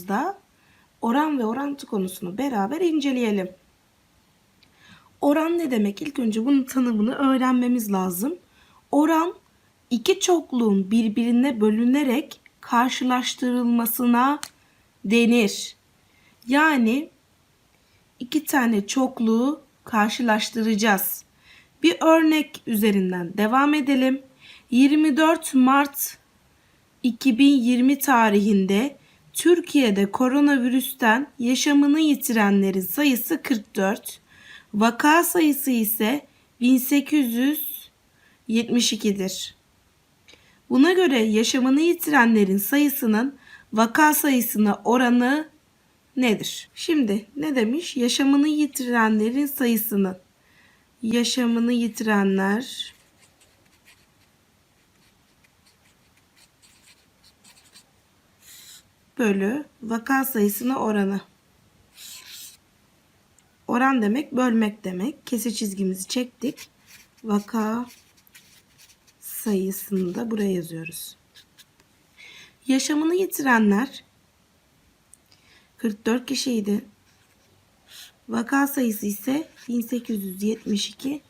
videomuzda oran ve orantı konusunu beraber inceleyelim. Oran ne demek? İlk önce bunun tanımını öğrenmemiz lazım. Oran iki çokluğun birbirine bölünerek karşılaştırılmasına denir. Yani iki tane çokluğu karşılaştıracağız. Bir örnek üzerinden devam edelim. 24 Mart 2020 tarihinde Türkiye'de koronavirüsten yaşamını yitirenlerin sayısı 44, vaka sayısı ise 1872'dir. Buna göre yaşamını yitirenlerin sayısının vaka sayısına oranı nedir? Şimdi ne demiş? Yaşamını yitirenlerin sayısının yaşamını yitirenler bölü vaka sayısına oranı. Oran demek bölmek demek. Kesi çizgimizi çektik. Vaka sayısını da buraya yazıyoruz. Yaşamını yitirenler 44 kişiydi. Vaka sayısı ise 1872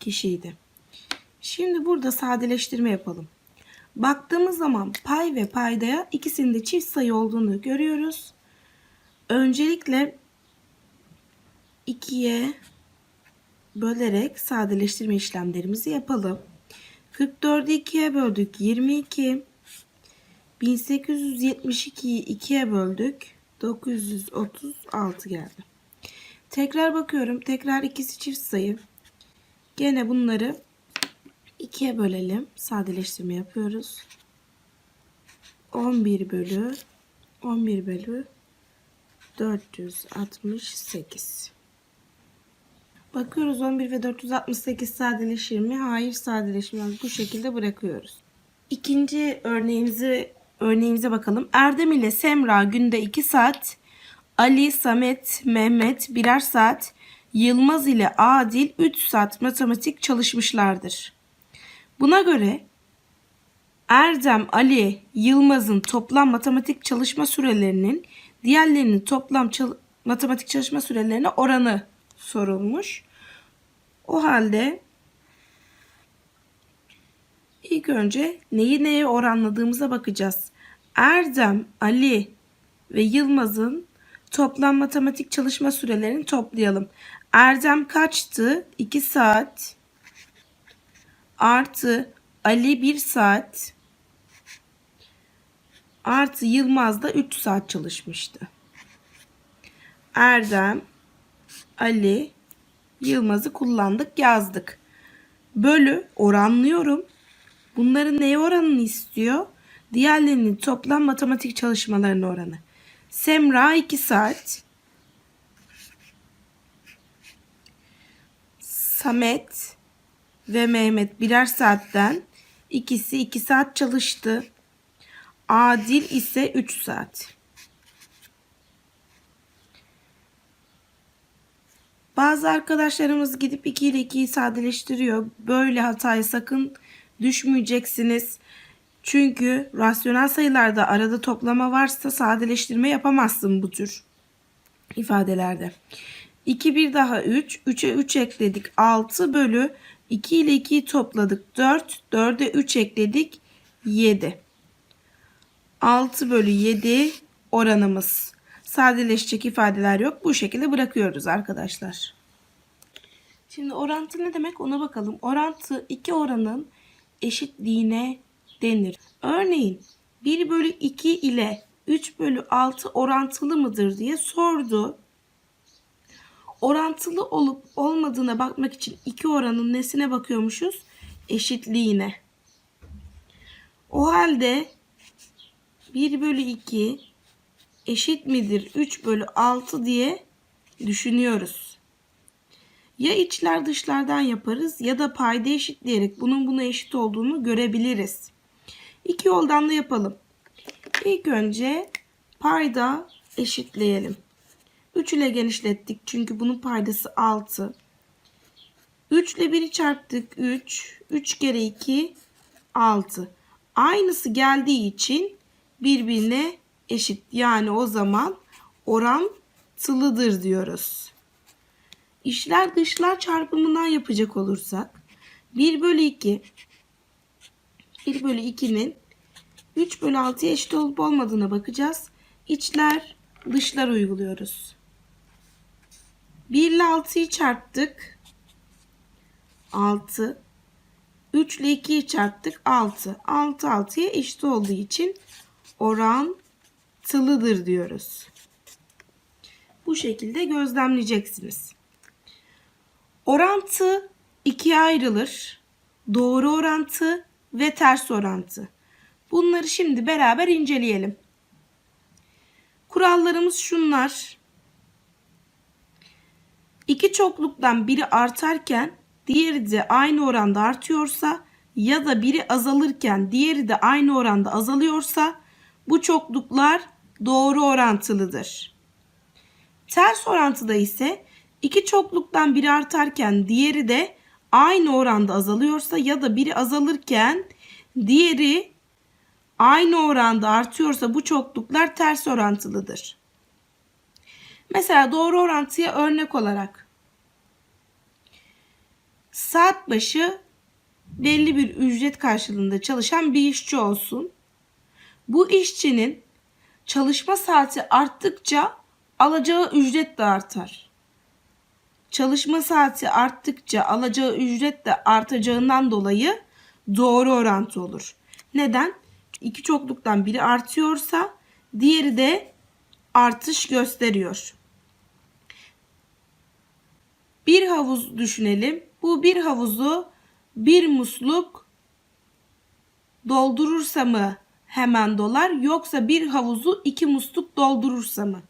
kişiydi. Şimdi burada sadeleştirme yapalım. Baktığımız zaman pay ve paydaya ikisinde çift sayı olduğunu görüyoruz. Öncelikle 2'ye bölerek sadeleştirme işlemlerimizi yapalım. 44'ü 2'ye böldük 22. 1872'yi 2'ye böldük. 936 geldi. Tekrar bakıyorum. Tekrar ikisi çift sayı. Gene bunları 2'ye bölelim. Sadeleştirme yapıyoruz. 11 bölü 11 bölü 468. Bakıyoruz 11 ve 468 sadeleşir mi? Hayır sadeleşmez. Bu şekilde bırakıyoruz. İkinci örneğimizi örneğimize bakalım. Erdem ile Semra günde 2 saat, Ali, Samet, Mehmet birer saat, Yılmaz ile Adil 3 saat matematik çalışmışlardır. Buna göre Erdem, Ali, Yılmaz'ın toplam matematik çalışma sürelerinin diğerlerinin toplam çal- matematik çalışma sürelerine oranı sorulmuş. O halde ilk önce neyi neye oranladığımıza bakacağız. Erdem, Ali ve Yılmaz'ın toplam matematik çalışma sürelerini toplayalım. Erdem kaçtı? 2 saat artı Ali 1 saat artı Yılmaz da 3 saat çalışmıştı. Erdem, Ali, Yılmaz'ı kullandık yazdık. Bölü oranlıyorum. Bunların neye oranını istiyor? Diğerlerinin toplam matematik çalışmalarının oranı. Semra 2 saat. Samet ve Mehmet birer saatten ikisi 2 saat çalıştı. Adil ise 3 saat. Bazı arkadaşlarımız gidip 2 ile 2'yi sadeleştiriyor. Böyle hataya sakın düşmeyeceksiniz. Çünkü rasyonel sayılarda arada toplama varsa sadeleştirme yapamazsın bu tür ifadelerde. 2 bir daha 3. 3'e 3 ekledik. 6 bölü 2 ile 2'yi topladık. 4. 4'e 3 ekledik. 7. 6 bölü 7 oranımız. Sadeleşecek ifadeler yok. Bu şekilde bırakıyoruz arkadaşlar. Şimdi orantı ne demek ona bakalım. Orantı iki oranın eşitliğine denir. Örneğin 1 bölü 2 ile 3 bölü 6 orantılı mıdır diye sordu. Orantılı olup olmadığına bakmak için iki oranın nesine bakıyormuşuz? Eşitliğine. O halde 1 bölü 2 eşit midir 3 bölü 6 diye düşünüyoruz. Ya içler dışlardan yaparız ya da payda eşitleyerek bunun buna eşit olduğunu görebiliriz. İki yoldan da yapalım. İlk önce payda eşitleyelim. 3 ile genişlettik çünkü bunun paydası 6. 3 ile 1'i çarptık 3. 3 kere 2 6. Aynısı geldiği için birbirine eşit. Yani o zaman orantılıdır diyoruz. İşler dışlar çarpımından yapacak olursak 1 bölü 2 1 bölü 2'nin 3 bölü 6'ya eşit olup olmadığına bakacağız. İçler dışlar uyguluyoruz. 1 ile 6'yı çarptık. 6. 3 ile 2'yi çarptık. 6. 6 6'ya eşit olduğu için orantılıdır diyoruz. Bu şekilde gözlemleyeceksiniz. Orantı ikiye ayrılır. Doğru orantı ve ters orantı. Bunları şimdi beraber inceleyelim. Kurallarımız şunlar. İki çokluktan biri artarken diğeri de aynı oranda artıyorsa ya da biri azalırken diğeri de aynı oranda azalıyorsa bu çokluklar doğru orantılıdır. Ters orantıda ise iki çokluktan biri artarken diğeri de aynı oranda azalıyorsa ya da biri azalırken diğeri aynı oranda artıyorsa bu çokluklar ters orantılıdır. Mesela doğru orantıya örnek olarak saat başı belli bir ücret karşılığında çalışan bir işçi olsun. Bu işçinin çalışma saati arttıkça alacağı ücret de artar. Çalışma saati arttıkça alacağı ücret de artacağından dolayı doğru orantı olur. Neden? İki çokluktan biri artıyorsa diğeri de artış gösteriyor. Bir havuz düşünelim. Bu bir havuzu bir musluk doldurursa mı hemen dolar yoksa bir havuzu iki musluk doldurursa mı?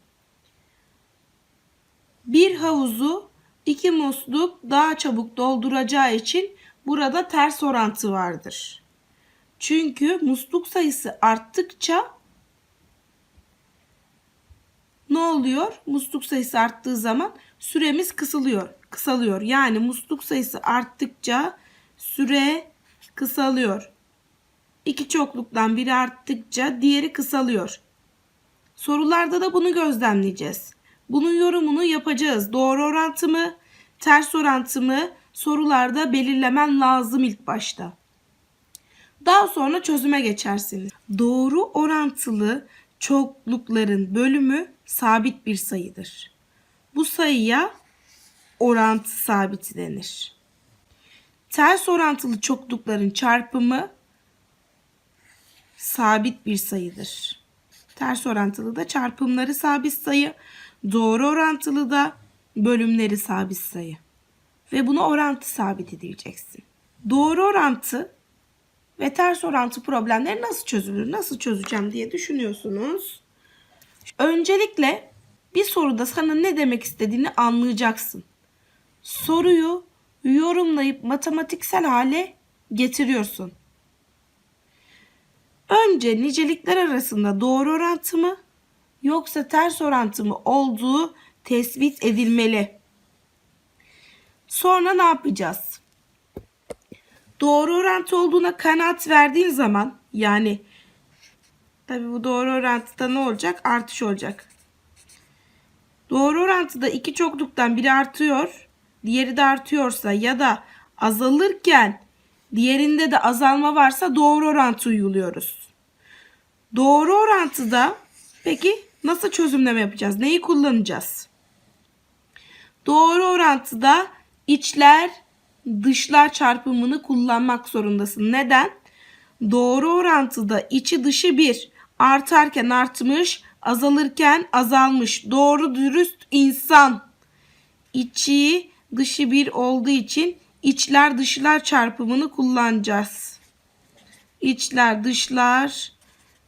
Bir havuzu iki musluk daha çabuk dolduracağı için burada ters orantı vardır. Çünkü musluk sayısı arttıkça ne oluyor? Musluk sayısı arttığı zaman süremiz kısalıyor. Kısalıyor. Yani musluk sayısı arttıkça süre kısalıyor. İki çokluktan biri arttıkça diğeri kısalıyor. Sorularda da bunu gözlemleyeceğiz. Bunun yorumunu yapacağız. Doğru orantı mı, ters orantı mı sorularda belirlemen lazım ilk başta. Daha sonra çözüme geçersiniz. Doğru orantılı çoklukların bölümü sabit bir sayıdır. Bu sayıya orantı sabiti denir. Ters orantılı çoklukların çarpımı sabit bir sayıdır. Ters orantılı da çarpımları sabit sayı, doğru orantılı da bölümleri sabit sayı. Ve buna orantı sabiti diyeceksin. Doğru orantı ve ters orantı problemleri nasıl çözülür, nasıl çözeceğim diye düşünüyorsunuz. Öncelikle bir soruda sana ne demek istediğini anlayacaksın. Soruyu yorumlayıp matematiksel hale getiriyorsun. Önce nicelikler arasında doğru orantı mı yoksa ters orantı mı olduğu tespit edilmeli. Sonra ne yapacağız? Doğru orantı olduğuna kanaat verdiğin zaman yani tabi bu doğru orantıda ne olacak? Artış olacak. Doğru orantıda iki çokluktan biri artıyor, diğeri de artıyorsa ya da azalırken diğerinde de azalma varsa doğru orantı uyguluyoruz. Doğru orantıda peki nasıl çözümleme yapacağız? Neyi kullanacağız? Doğru orantıda içler dışlar çarpımını kullanmak zorundasın. Neden? Doğru orantıda içi dışı bir artarken artmış, azalırken azalmış. Doğru dürüst insan. İçi dışı bir olduğu için içler dışlar çarpımını kullanacağız. İçler dışlar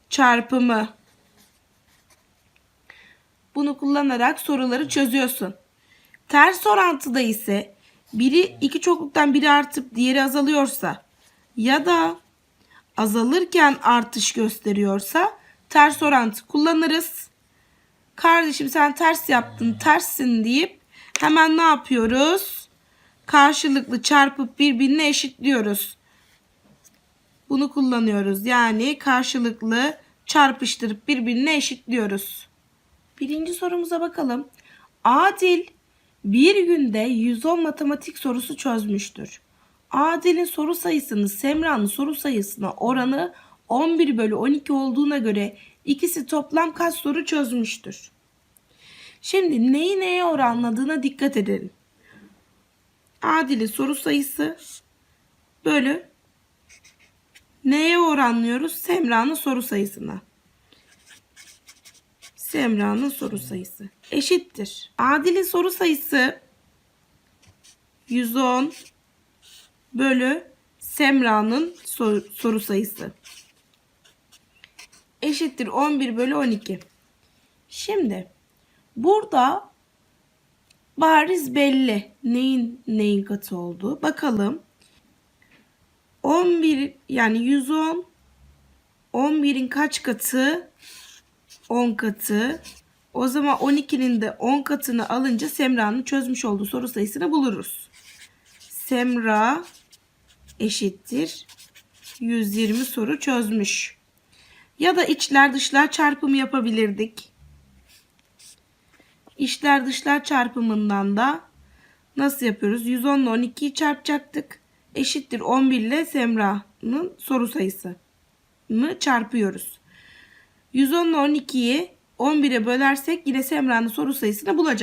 çarpımı. Bunu kullanarak soruları çözüyorsun. Ters orantıda ise biri iki çokluktan biri artıp diğeri azalıyorsa ya da azalırken artış gösteriyorsa ters orantı kullanırız. Kardeşim sen ters yaptın, terssin deyip hemen ne yapıyoruz? Karşılıklı çarpıp birbirine eşitliyoruz. Bunu kullanıyoruz. Yani karşılıklı çarpıştırıp birbirine eşitliyoruz. Birinci sorumuza bakalım. Adil bir günde 110 matematik sorusu çözmüştür. Adil'in soru sayısının Semra'nın soru sayısına oranı 11 bölü 12 olduğuna göre ikisi toplam kaç soru çözmüştür? Şimdi neyi neye oranladığına dikkat edelim. Adil'in soru sayısı bölü neye oranlıyoruz? Semra'nın soru sayısına. Semra'nın soru sayısı eşittir. Adil'in soru sayısı 110 bölü Semra'nın soru, soru sayısı eşittir 11 bölü 12. Şimdi burada bariz belli neyin neyin katı olduğu. Bakalım. 11 yani 110 11'in kaç katı? 10 katı. O zaman 12'nin de 10 katını alınca Semra'nın çözmüş olduğu soru sayısını buluruz. Semra eşittir 120 soru çözmüş. Ya da içler dışlar çarpımı yapabilirdik. İçler dışlar çarpımından da nasıl yapıyoruz? 110 ile 12'yi çarpacaktık. Eşittir 11 ile Semra'nın soru sayısı mı çarpıyoruz. 110 ile 12'yi 11'e bölersek yine Semra'nın soru sayısını bulacağız.